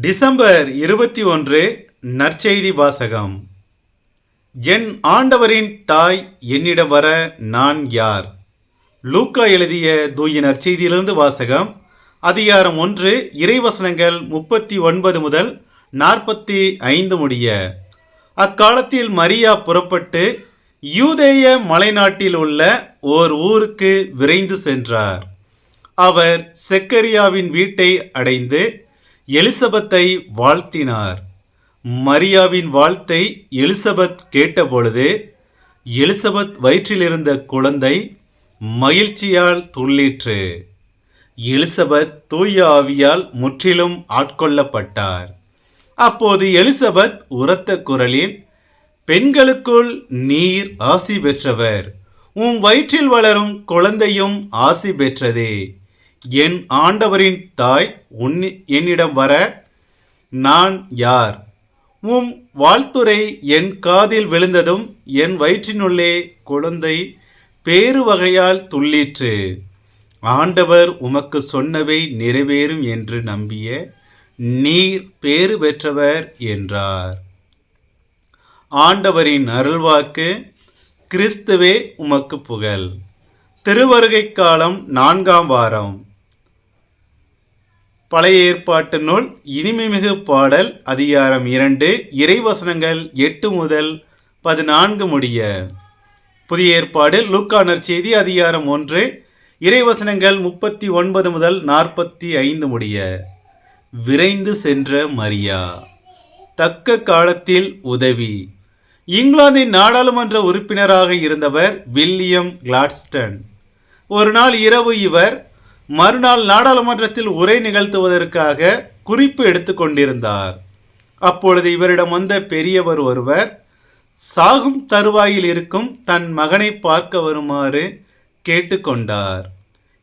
December இருபத்தி ஒன்று நற்செய்தி வாசகம். என் ஆண்டவரின் தாய் என்னிடம் வர நான் யார்? லூக்கா எழுதிய தூய நற்செய்தியிலிருந்து வாசகம் அதிகாரம் ஒன்று இறைவசனங்கள் முப்பத்தி ஒன்பது முதல் நாற்பத்தி ஐந்து முடிய. அக்காலத்தில் மரியா புறப்பட்டு யூதேய மலைநாட்டில் உள்ள ஓர் ஊருக்கு விரைந்து சென்றார். அவர் செக்கரியாவின் வீட்டை அடைந்து எலிசபெத்தை வாழ்த்தினார். மரியாவின் வாழ்த்தை எலிசபெத் கேட்டபொழுது எலிசபெத் வயிற்றிலிருந்த குழந்தை மகிழ்ச்சியால் துள்ளிற்று. எலிசபெத் தூய ஆவியால் முற்றிலும் ஆட்கொள்ளப்பட்டார். அப்போது எலிசபெத் உரத்த குரலில் பெண்களுக்குள் நீர் ஆசி பெற்றவர். உம் வயிற்றில் வளரும் குழந்தையும் ஆசி பெற்றதே. என் ஆண்டவரின் தாய் உன் என்னிடம் வர நான் யார்? உம் வாழ்த்துரை என் காதில் விழுந்ததும் என் வயிற்றினுள்ளே குழந்தை பேறு வகையால் துள்ளிற்று. ஆண்டவர் உமக்கு சொன்னவை நிறைவேறும் என்று நம்பிய நீர் பேறு பெற்றவர் என்றார். ஆண்டவரின் அருள்வாக்கு கிறிஸ்துவே உமக்கு புகழ். திருவருகை காலம் நான்காம் வாரம். பழைய ஏற்பாட்டு நூல் இனிமைமிகு பாடல் அதிகாரம் இரண்டு இறைவசனங்கள் எட்டு முதல் பதினான்கு முடிய. புதிய ஏற்பாடு லூக்கானர் செய்தி அதிகாரம் ஒன்று இறைவசனங்கள் முப்பத்தி ஒன்பது முதல் நாற்பத்தி ஐந்து முடிய. விரைந்து சென்ற மரியா தக்க காலத்தில் உதவி. இங்கிலாந்தின் நாடாளுமன்ற உறுப்பினராக இருந்தவர் வில்லியம் கிளாட்ஸ்டன். ஒரு நாள் இரவு இவர் மறுநாள் நாடாளுமன்றத்தில் உரை நிகழ்த்துவதற்காக குறிப்பு எடுத்துக்கொண்டிருந்தார் அப்பொழுது இவரிடம் வந்த பெரியவர் ஒருவர் சாகும் தருவாயில் இருக்கும் தன் மகனை பார்க்க வருமாறு கேட்டுக்கொண்டார்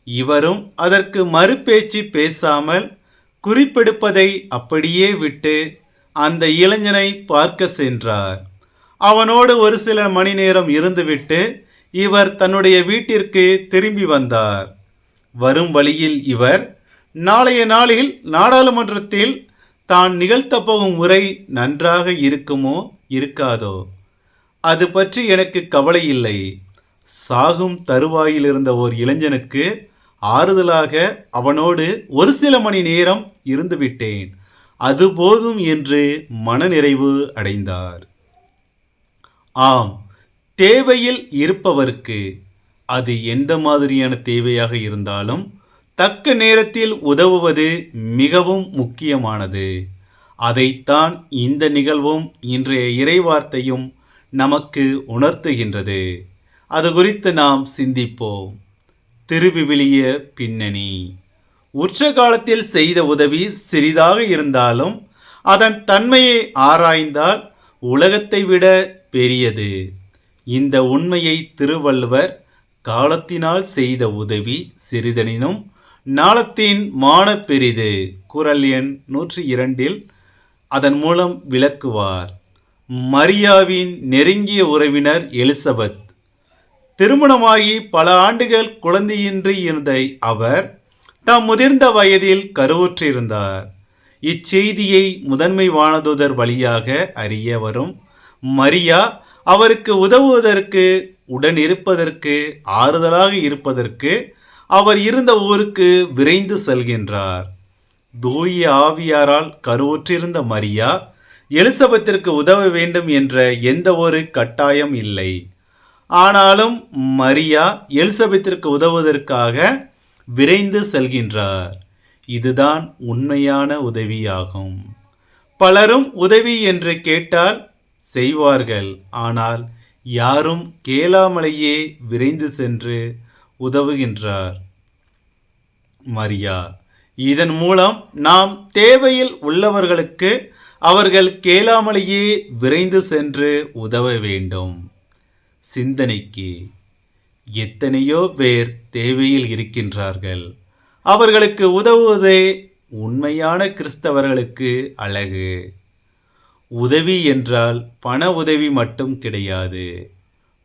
இவரும் அதற்கு மறுபேச்சு பேசாமல் குறிப்பெடுப்பதை அப்படியே விட்டு அந்த இளைஞனை பார்க்க சென்றார். அவனோடு ஒரு சில மணி நேரம் இருந்துவிட்டு இவர் தன்னுடைய வீட்டிற்கு திரும்பி வந்தார். வரும் வழியில் இவர் நாளைய நாளில் நாடாளுமன்றத்தில் தான் நிகழ்த்தப்போகும் போகும் உரை நன்றாக இருக்குமோ இருக்காதோ? அது பற்றி எனக்கு கவலை இல்லை. சாகும் தருவாயில் இருந்த ஓர் இளைஞனுக்கு ஆறுதலாக அவனோடு ஒரு சில மணி நேரம் இருந்துவிட்டேன் அது போதும் என்று மனநிறைவு அடைந்தார். ஆம் தேவையில் இருப்பவருக்கு அது எந்த மாதிரியான தேவையாக இருந்தாலும் தக்க நேரத்தில் உதவுவது மிகவும் முக்கியமானது. அதைத்தான் இந்த நிகழ்வும் இன்றைய இறைவார்த்தையும் நமக்கு உணர்த்துகின்றது. அது குறித்து நாம் சிந்திப்போம். திருவிவிலிய பின்னணி. உற்ற காலத்தில் செய்த உதவி சிறிதாக இருந்தாலும் அதன் தன்மையை ஆராய்ந்தால் உலகத்தை விட பெரியது. இந்த உண்மையை திருவள்ளுவர் காலத்தினால் செய்த உதவி சிறிதனினும் நாளத்தின் மான பெரிது. குரல் எண் நூற்றி இரண்டில் அதன் மூலம் விளக்குவார். மரியாவின் நெருங்கிய உறவினர் எலிசபெத். திருமணமாகி பல ஆண்டுகள் குழந்தையின்றி இருந்த அவர் தாம் முதிர்ந்த வயதில் கருவுற்றிருந்தார். இச்செய்தியை முதன்மை வானதூதர் வழியாக அறிய வரும் மரியா அவருக்கு உதவுவதற்கு உடன் இருப்பதற்கு ஆறுதலாக இருப்பதற்கு அவர் இருந்த ஊருக்கு விரைந்து செல்கின்றார். தூய ஆவியாரால் கருவுற்றிருந்த மரியா எலிசபெத்திற்கு உதவ வேண்டும் என்ற எந்த ஒரு கட்டாயம் இல்லை. ஆனாலும் மரியா எலிசபெத்திற்கு உதவுவதற்காக விரைந்து செல்கின்றார். இதுதான் உண்மையான உதவியாகும். பலரும் உதவி என்று கேட்டால் செய்வார்கள். ஆனால் யாரும் கேளாமலேயே விரைந்து சென்று உதவுகின்றார். மரியா இதன் மூலம் நாம் தேவையில் உள்ளவர்களுக்கு அவர்கள் கேளாமலேயே விரைந்து சென்று உதவ வேண்டும். சிந்தனைக்கு எத்தனையோ பேர் தேவையில் இருக்கின்றார்கள். அவர்களுக்கு உதவுவதே உண்மையான கிறிஸ்தவர்களுக்கு அழகு. உதவி என்றால் பண உதவி மட்டும் கிடையாது.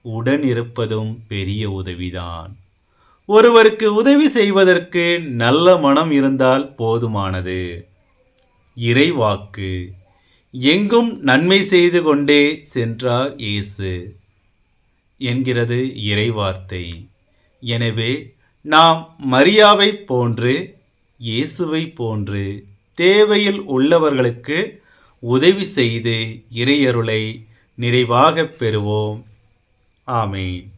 உடன் இருப்பதும் பெரிய உதவிதான். ஒருவருக்கு உதவி செய்வதற்கு நல்ல மனம் இருந்தால் போதுமானது. இறைவாக்கு. எங்கும் நன்மை செய்து கொண்டே சென்றார் இயேசு. என்கிறது இறைவார்த்தை. எனவே நாம் மரியாவை போன்று இயேசுவை போன்று தேவையில் உள்ளவர்களுக்கு உதவி செய்து இறையருளை நிறைவாகப் பெறுவோம். ஆமேன்.